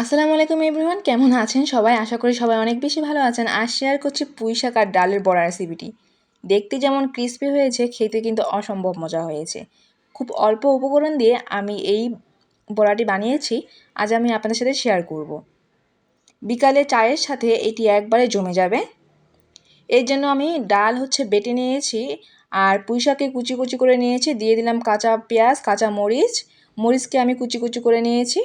আসসালামু আলাইকুম এভরিওয়ান, কেমন আছেন সবাই? আশা করি সবাই অনেক বেশি ভালো আছেন। আর শেয়ার করছি পুঁই শাক আর ডালের বড়া রেসিপিটি দেখতে যেমন ক্রিস্পি হয়েছে, খেতে কিন্তু অসম্ভব মজা হয়েছে। খুব অল্প উপকরণ দিয়ে আমি এই বড়াটি বানিয়েছি, আজ আমি আপনাদের সাথে শেয়ার করব। বিকালে চায়ের সাথে এটি একবারে জমে যাবে। এর জন্য আমি ডাল হচ্ছে বেটে নিয়েছি, আর পুঁই শাকে কুচি কুচি করে নিয়েছি। দিয়ে দিলাম কাঁচা পেঁয়াজ, কাঁচা মরিচ। মরিচকে আমি কুচি কুচি করে নিয়েছি।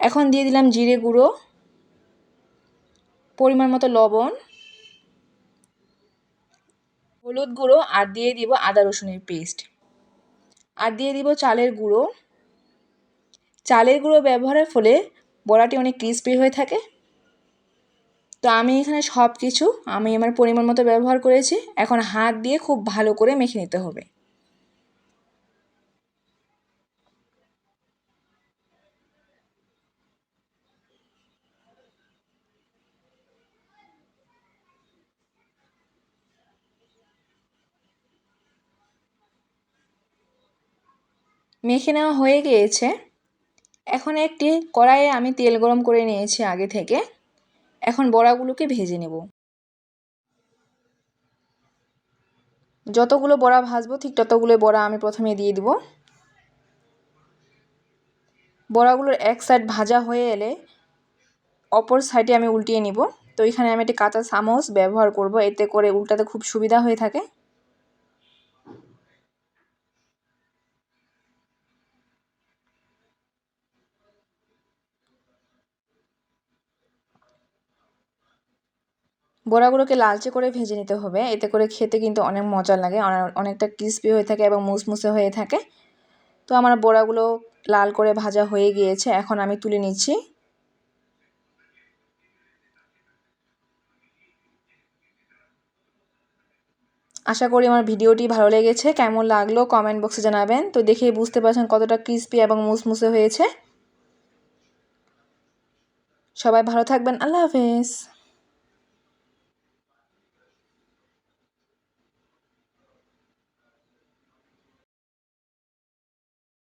এখন দিয়ে দিলাম জিরে গুঁড়ো, পরিমাণ মতো লবণ, হলুদ গুঁড়ো আর দিয়ে দিব আদা রসুনের পেস্ট। আর দিয়ে দিব চালের গুঁড়ো। চালের গুঁড়ো ব্যবহারের ফলে বড়াটি অনেক ক্রিস্পি হয়ে থাকে। তো আমি এখানে সব কিছু আমি আমার পরিমাণ মতো ব্যবহার করেছি। এখন হাত দিয়ে খুব ভালো করে মেখে নিতে হবে। মেখে নেওয়া হয়ে গিয়েছে। এখন একটি কড়াইয়ে আমি তেল গরম করে নিয়েছি আগে থেকে। এখন বড়াগুলোকে ভেজে নেব। যতগুলো বড়া ভাজবো, ঠিক ততগুলো বড়া আমি প্রথমে দিয়ে দিব। বড়াগুলোর এক সাইড ভাজা হয়ে এলে অপর সাইডে আমি উল্টিয়ে নিব। তো এখানে আমি একটি কাঁচা চামচ ব্যবহার করব। এতে করে উল্টাতে খুব সুবিধা হয়ে থাকে। বড়াগুলোকে লালচে করে ভেজে নিতে হবে। এতে করে খেতে কিন্তু অনেক মজা লাগে অনেকটা ক্রিস্পি হয়ে থাকে এবং মুসমুসে হয়ে থাকে। তো আমার বড়াগুলো লাল করে ভাজা হয়ে গিয়েছে, এখন আমি তুলে নিচ্ছি। আশা করি আমার ভিডিওটি ভালো লেগেছে, কেমন লাগল কমেন্ট বক্সে জানাবেন। তো দেখেই বুঝতে পারছেন কতটা ক্রিস্পি এবং মুসমুসে হয়েছে। সবাই ভালো থাকবেন, আল্লাহ হাফেজ।